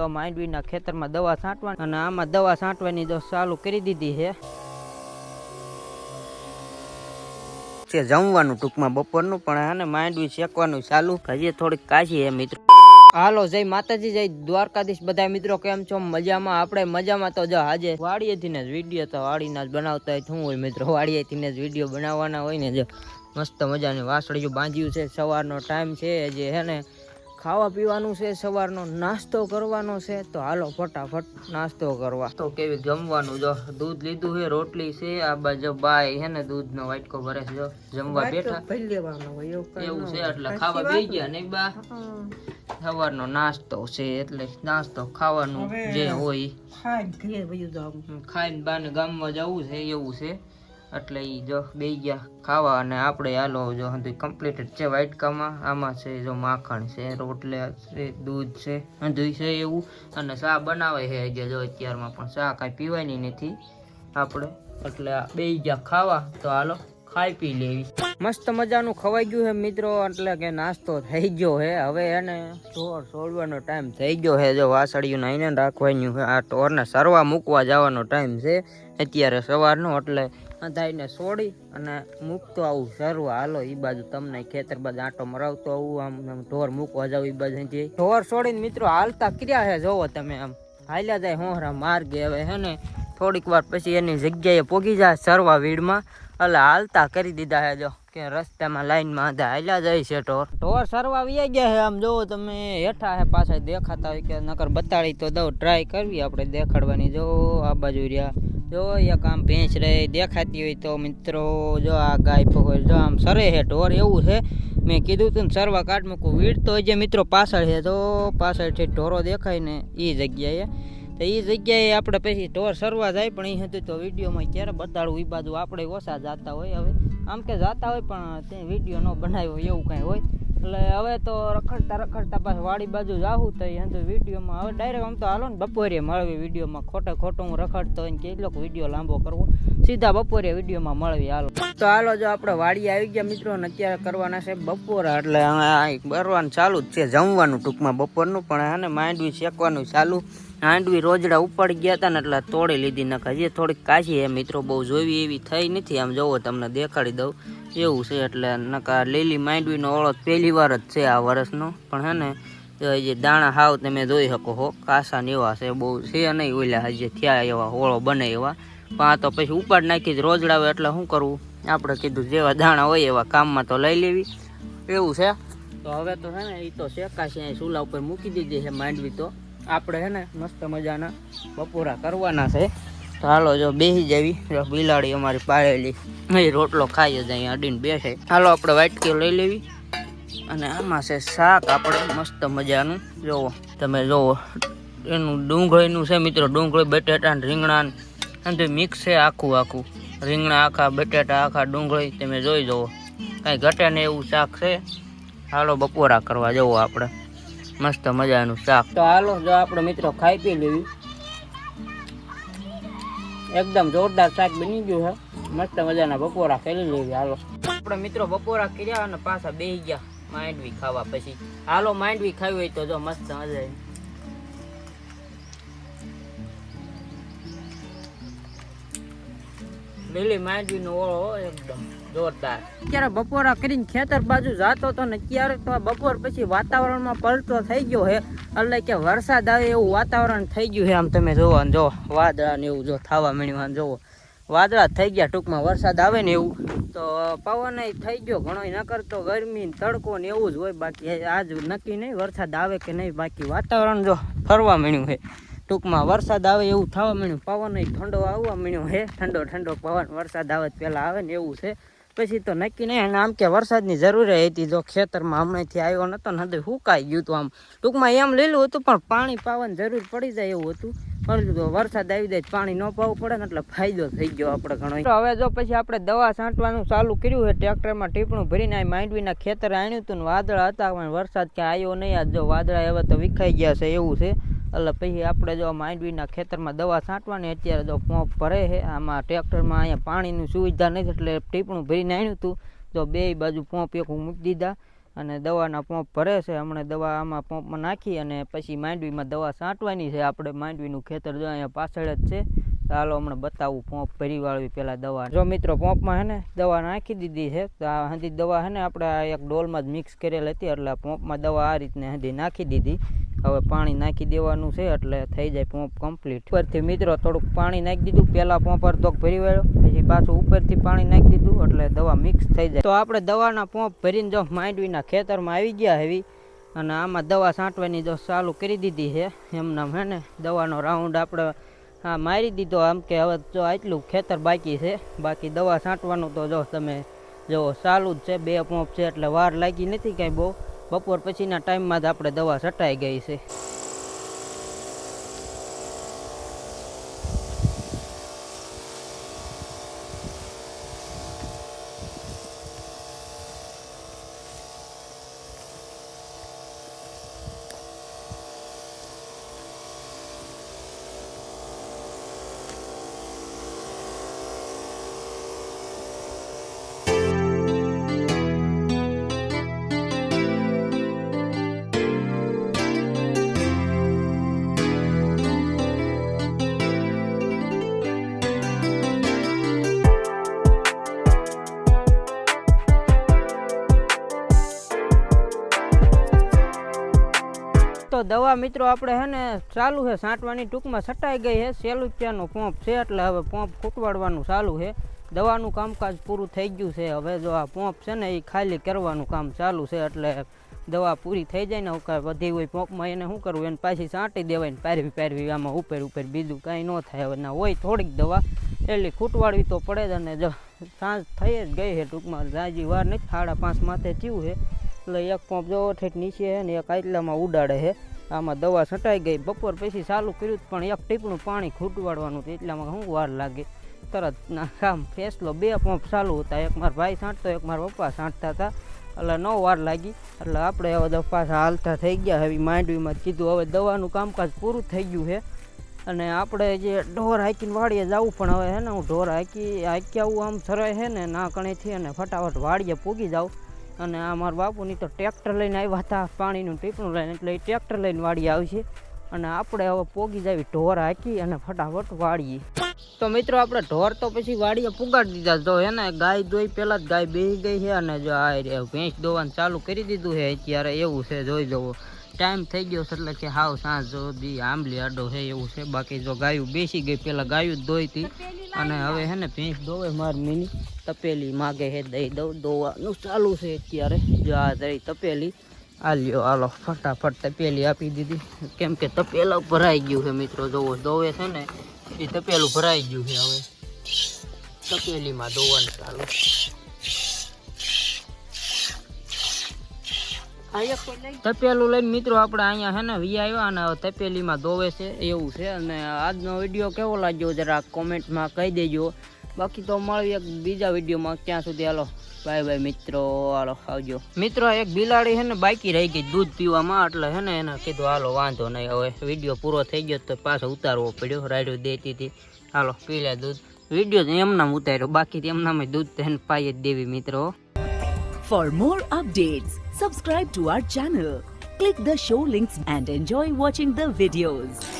તો માંડવીના ખેતરમાં દવા છાંટવાની અને આમાં દવા છાંટવાની જો ચાલુ કરી દીધી છે. છે જમવાનું ટૂંકમાં બપોરનું પણ આને માંડવી શેકવાનું ચાલુ. હજી થોડીક હે મિત્રો. હાલો જય માતાજી જય દ્વારકાધીશ. બધા મિત્રો કેમ છો? મજામાં? આપણે મજામાં તો જો આજે વાડીએથી ને જ વીડિયો તો વાડીના જ બનાવતા હોય શું હોય મિત્રો? વાડીએથી ને જ વીડિયો બનાવવાના હોય ને જો. મસ્ત મજાની વાસળીયું બાંધ્યું છે. સવારનો ટાઈમ છે જે હે ને? ખાવા પીવાનું છે સવારનો નાસ્તો કરવાનો છે તો હાલો ફટાફટ નાસ્તો કરવા. તો કેવી જમવાનું જો? દૂધ લીધું છે રોટલી છે આ બાજુ બાય હે ને દૂધનો વાટકો ભરે છે જો. જમવા બેઠા. એવું છે એટલે ખાવા બે ગયા નહીં બા? સવારનો નાસ્તો છે એટલે નાસ્તો ખાવાનું જે હોય. ખાઈને બાને ગામમાં જવું છે એવું છે. એટલે એ જો બે ગયા ખાવા અને આપણે હાલો જો હંધુય કમ્પ્લીટેડ છે વાટકામાં આમાં છે જો માખણ છે, રોટલા છે, દૂધ છે હંધુય છે એવું. અને ચા બનાવે છે જે જો અત્યારમાં પણ ચા કાંઈ પીવાની નથી આપણે. એટલે બે ગયા ખાવા. તો હાલો ખાઈ પી લેવી. મસ્ત મજાનું ખવાઈ ગયું છે મિત્રો. એટલે કે નાસ્તો થઈ ગયો છે. હવે એને ઢોર છોડવાનો ટાઈમ થઈ ગયો છે. જો વાસળિયું નાઈને રાખવાનું છે. આ ઢોરને સરવા મૂકવા જવાનો ટાઈમ છે. અત્યારે સવારનો એટલે અંધાઈને છોડી અને મૂકતો આવું સરવા હાલો એ બાજુ તમને ખેતર બાજુ આંટો મરાવતો આવું, આમ ઢોર મૂકવા જાવ એ બાજુ. ઢોર છોડીને મિત્રો હાલતા ક્રિયા છે જોવો તમે આમ. હાલ્યા જાય હોહરા માર્ગે હવે, હે ને? થોડીક વાર પછી એની જગ્યાએ પોગી જાય સરવા વીડમાં. એટલે હાલતા કરી દીધા હે, જો. કે રસ્તામાં લાઈનમાં આધા હાલ્યા જાય છે ઢોર. ઢોર સરવા વ્યા ગયા હે, આમ જોવો તમે, હેઠા હે, પાછા દેખાતા હોય કે નકર બતાડી તો દઉં. ટ્રાય કરવી આપણે દેખાડવાની. જો, આ બાજુ રહ્યા. જો એક આમ ભેંસ રહે દેખાતી હોય તો મિત્રો, જો આ ગાય હોય જો આમ સરે છે ઢોર એવું છે. મેં કીધું તું સરવા કાઢ મૂકું. વીડ તો જે મિત્રો પાછળ છે. તો પાછળથી ઢોરો દેખાય ને એ જગ્યાએ. તો એ જગ્યાએ આપણે પછી ઢોર સરવા જાય, પણ એ હતું તો વિડીયોમાં ક્યારે બતાડું? એ બાજુ આપણે ઓછા જાતા હોય હવે. આમ કે જાતા હોય, પણ તે વીડિયો ન બનાવ્યો એવું કાંઈ હોય. એટલે હવે તો રખડતા રખડતા પાછું વાડી બાજુ જાવું તો એમ વિડીયોમાં હવે ડાયરેક્ટ આમ તો હાલો ને બપોરે મળવી વિડીયોમાં. ખોટે ખોટું હું રખડતો હોય ને કેટલો વીડિયો લાંબો કરવો. સીધા બપોરે વિડીયોમાં મળવી હાલો. તો હાલો જો આપણે વાડી આવી ગયા મિત્રો ને અત્યારે કરવાના છે બપોરા એટલે હવે કરવાનું ચાલુ જ છે. જમવાનું ટૂંકમાં બપોરનું પણ આને માંડવી શેકવાનું ચાલુ. હાંડવી રોજડા ઉપાડી ગયા હતા ને એટલે તોડી લીધી. નખા હજી થોડીક કાચી એ મિત્રો, બહુ જોવી એવી થઈ નથી. આમ જોવો તમને દેખાડી દઉં. એવું છે એટલે નકા લીલી માંડવીનો ઓળો પહેલી વાર જ છે આ વર્ષનો. પણ હે ને જે દાણા હાવ તમે જોઈ શકો હો, કાસા એવા છે, બહુ છે નહીં ઓલા, હજી થયા એવા ઓળો બને એવા. પણ આ તો પછી ઉપાડ નાખી જ રોજડાવે એટલે શું કરવું? આપણે કીધું જેવા દાણા હોય એવા કામમાં તો લઈ લેવી. એવું છે? તો હવે તો છે ને એ તો શેકાશે અહીં ચૂલા ઉપર મૂકી દીધી છે માંડવી તો. આપણે છે ને મસ્ત મજાના બપોરા કરવાના છે. હાલો જો બેસી જવી. જો બિલાડી અમારી પાળેલી. અહીં રોટલો ખાઈ જ અહીં અડીને બેસે. હાલો આપણે વાટકી લઈ લેવી. અને આમાં છે શાક આપણે મસ્ત મજાનું. જોવો, તમે જોવો. એનું ડુંગળીનું છે મિત્રો, ડુંગળી, બટેટા ને રીંગણા અને મિક્સ છે આખું આખું. રીંગણા આખા, બટેટા આખા, ડુંગળી, તમે જોઈ જુઓ કાંઈ ઘટે ને એવું શાક છે. હાલો બપોરા કરવા જવો આપણે. મસ્ત મજાનું શાક. તો હાલો, જો આપણે મિત્રો ખાઈ પી લેવી. એકદમ જોરદાર શાક બની ગયું છે. મસ્ત મજાના બપોરા ખેલી લેવી, હાલો. આપણે મિત્રો બપોરા કર્યા અને પાછા બેસી ગયા માંડવી ખાવા પછી. હાલો, માંડવી ખાવી હોય તો જો મસ્ત મજા લીલી માંડવી નો ઓળો એકદમ. જોરદાર. અત્યારે બપોરા કરીને ખેતર બાજુ જાતો તો ને અત્યારે તો બપોર પછી વાતાવરણમાં પલટો થઈ ગયો છે એટલે કે વરસાદ આવે એવું વાતાવરણ થઈ ગયું છે આમ તમે જોવો જો વાદળા ને એવું જો થવા આમ જોવો વાદળા થઈ ગયા ટૂંકમાં, વરસાદ આવે ને એવું. તો પવન થઈ ગયો, ઘણો ન કરતો, ગરમી તડકો ને એવું જ હોય બાકી આજ નક્કી નહીં વરસાદ આવે કે નહીં, બાકી વાતાવરણ જો ફરવા મળ્યું છે ટૂંકમાં વરસાદ આવે એવું થવા મળ્યું પવન ઠંડો આવવા મળ્યો હે. ઠંડો ઠંડો પવન વરસાદ આવે પહેલાં આવે ને એવું છે. પછી તો નક્કી નહીં. આમ કે વરસાદની જરૂર હતી, જો ખેતરમાં હમણાંથી આવ્યો નતો ને હદે ગયું હતું આમ. ટૂંકમાં એમ લીલું હતું, પણ પાણી પાવાની જરૂર પડી જાય એવું હતું. પણ વરસાદ આવી જાય પાણી ન પાવું પડે ને એટલે ફાયદો થઈ ગયો આપણે ઘણો. હવે જો પછી આપણે દવા છાંટવાનું ચાલુ કર્યું છે, ટ્રેક્ટરમાં ટીપણું ભરીને આ માંડવીના ખેતર આણ્યું હતું ને વાદળા હતા, પણ વરસાદ ક્યાં આવ્યો નહીં. આજ જો વાદળા એવા તો વિખાઈ ગયા છે એવું છે. એટલે પછી આપણે જો માંડવીના ખેતરમાં દવા છાંટવાની, અત્યારે જો પંપ ભરે છે, આમાં ટ્રેક્ટરમાં અહીંયા પાણીની સુવિધા નથી, એટલે ટીપણું ભરીને આણ્યું હતું જો બે બાજુ પંપ એક મૂકી દીધા અને દવાના પંપ ભરે છે, હમણાં દવા આમાં પંપમાં નાખી અને પછી માંડવીમાં દવા છાંટવાની છે. આપણે માંડવીનું ખેતર જો અહીંયા પાછળ જ છે. હાલો હમણાં બતાવું, પંપ ભરી વાળવી પહેલાં દવા. જો મિત્રો, પંપમાં હે ને, દવા નાખી દીધી છે. તો આ હંધી દવા હે ને, આપણે એક ડોલમાં જ મિક્સ કરેલ હતી, એટલે પંપમાં દવા આ રીતને હજી નાખી દીધી. હવે પાણી નાખી દેવાનું છે, એટલે થઈ જાય પંપ કમ્પ્લીટ ઉપરથી મિત્રો, થોડુંક પાણી નાખી દીધું. પહેલાં પંપ અડધોક ભરી વાળ્યો પછી પાછું ઉપરથી પાણી નાખી દીધું, એટલે દવા મિક્સ થઈ જાય. તો આપણે દવાના પંપ ભરીને જો માંડવીના ખેતરમાં આવી ગયા હેવી, અને આમાં દવા છાંટવાની જો ચાલુ કરી દીધી છે એમનામ હે ને, દવાનો રાઉન્ડ આપણે હા, મારી દીધો આમ કે હવે જો આટલું ખેતર બાકી છે, બાકી દવા છાંટવાનું તો જો તમે જો ચાલુ જ છે, બે પોંપ છે એટલે વાર લાગી નથી કાંઈ બહુ. બપોર પછીના ટાઈમમાં જ આપણે દવા છટાઈ ગઈ છે. દવા મિત્રો આપણે હે ને ચાલુ છે છાંટવાની ટૂંકમાં છટાઈ ગઈ છે સેલુચિયાનો પંપ છે એટલે હવે પંપ ખૂટવાડવાનું ચાલુ છે દવાનું કામકાજ પૂરું થઈ ગયું છે. હવે જો આ પંપ છે ને એ ખાલી કરવાનું કામ ચાલુ છે એટલે દવા પૂરી થઈ જાય ને કાંઈ વધી હોય પંપમાં એને શું કરવું? એને પાછી છાંટી દેવાય ને પારવી પારવી, આમાં ઉપર ઉપર બીજું કાંઈ ન થાય. હવે ના હોય થોડીક દવા, એટલી ખૂટવાડવી તો પડે જ અને સાંજ થઈ જ ગઈ છે ટૂંકમાં. જાજી વાર નથી, સાડા પાંચ માથે થયું છે એટલે એક પંપ જો ઠેઠ નીચે છે ને એક આટલામાં ઉડાડે છે આમાં દવા છટાઈ ગઈ, બપોર પછી ચાલુ કર્યું પણ એક ટીપનું પાણી ખૂટવાડવાનું હતું એટલામાં શું વાર લાગે? તરત ના, આમ ફેસલો, બે પંપ ચાલુ હતા, એક મારા ભાઈ છાંટતો એક મારા પપ્પા છાંટતા હતા. એટલે નવ વાર લાગી, એટલે આપણે હવે પાછા હાલતા થઈ ગયા હવે માંડવીમાં કીધું, હવે દવાનું કામકાજ પૂરું થઈ ગયું છે અને આપણે જે ઢોર હાંકીને વાડીએ જવું પણ હવે હે ને, હું ઢોર હાંકી હાંકી આવું આમ સરાય છે ને, ના કણેથી અને ફટાફટ વાડીએ પૂગી જાઉં. અને આ મારા બાપુની તો ટ્રેક્ટર લઈને આવ્યા હતા, પાણીનું ટીપણું લઈને, એટલે એ ટ્રેક્ટર લઈને વાડી આવશે. અને આપણે હવે પોગી જાવી, ઢોર હાંકી અને ફટાફટ વાળીએ તો મિત્રો, આપણે ઢોર તો પછી વાડીએ પુગાડી દીધા જો હે ને ગાય દોઈ, પહેલાં જ ગાય બેસી ગઈ છે અને જો આ ભેંસ દોવાનું ચાલુ કરી દીધું છે. અત્યારે એવું છે, જોઈ જવો ટાઈમ થઈ ગયો છે, એટલે કે હાવ સાંજ બી આંબલી આડો છે, એવું છે. બાકી જો ગાયું બેસી ગઈ, પહેલાં ગાયું જ દોઈ હતી. અને હવે હે ને ભેંસ દોવે માર મિની. તપેલી માગે છે દઈ દઉં, દોવાનું ચાલુ છે અત્યારે. જો આ દઈ તપેલી. આ લ્યો, હાલો, ફટાફટ તપેલી આપી દીધી. કેમ કે તપેલા ભરાઈ ગયું છે મિત્રો, જોવો દોવે છે ને, એ તપેલું ભરાઈ ગયું છે હવે. તપેલીમાં દોવાનું ચાલુ. તપેલું લઈને મિત્રો આપણે અહીંયા છે ને, વી આવ્યા અને તપેલીમાં દોવે છે, એવું છે. અને આજનો વીડિયો કેવો લાગ્યો, જરા કોમેન્ટમાં કહી દેજો. બાકી તો મળવી એક બીજા વિડીયોમાં. ત્યાં સુધી હાલો. બાય બાય મિત્રો. હાલો આવજો. મિત્રો એક બિલાડી છે ને બાકી રહી ગઈ દૂધ પીવામાં. એટલે છે ને એને કીધું હાલો વાંધો નહીં. હવે વીડિયો પૂરો થઈ ગયો તો પાછો ઉતારવો પડ્યો. રાડ્યો દેતી હતી. હાલો પી લે દૂધ. વીડિયો એમનામ ઉતાર્યો. બાકી એમનામ દૂધ તો એને પાઈ જ દેવી મિત્રો. For more updates, subscribe to our channel, click the show links and enjoy watching the videos.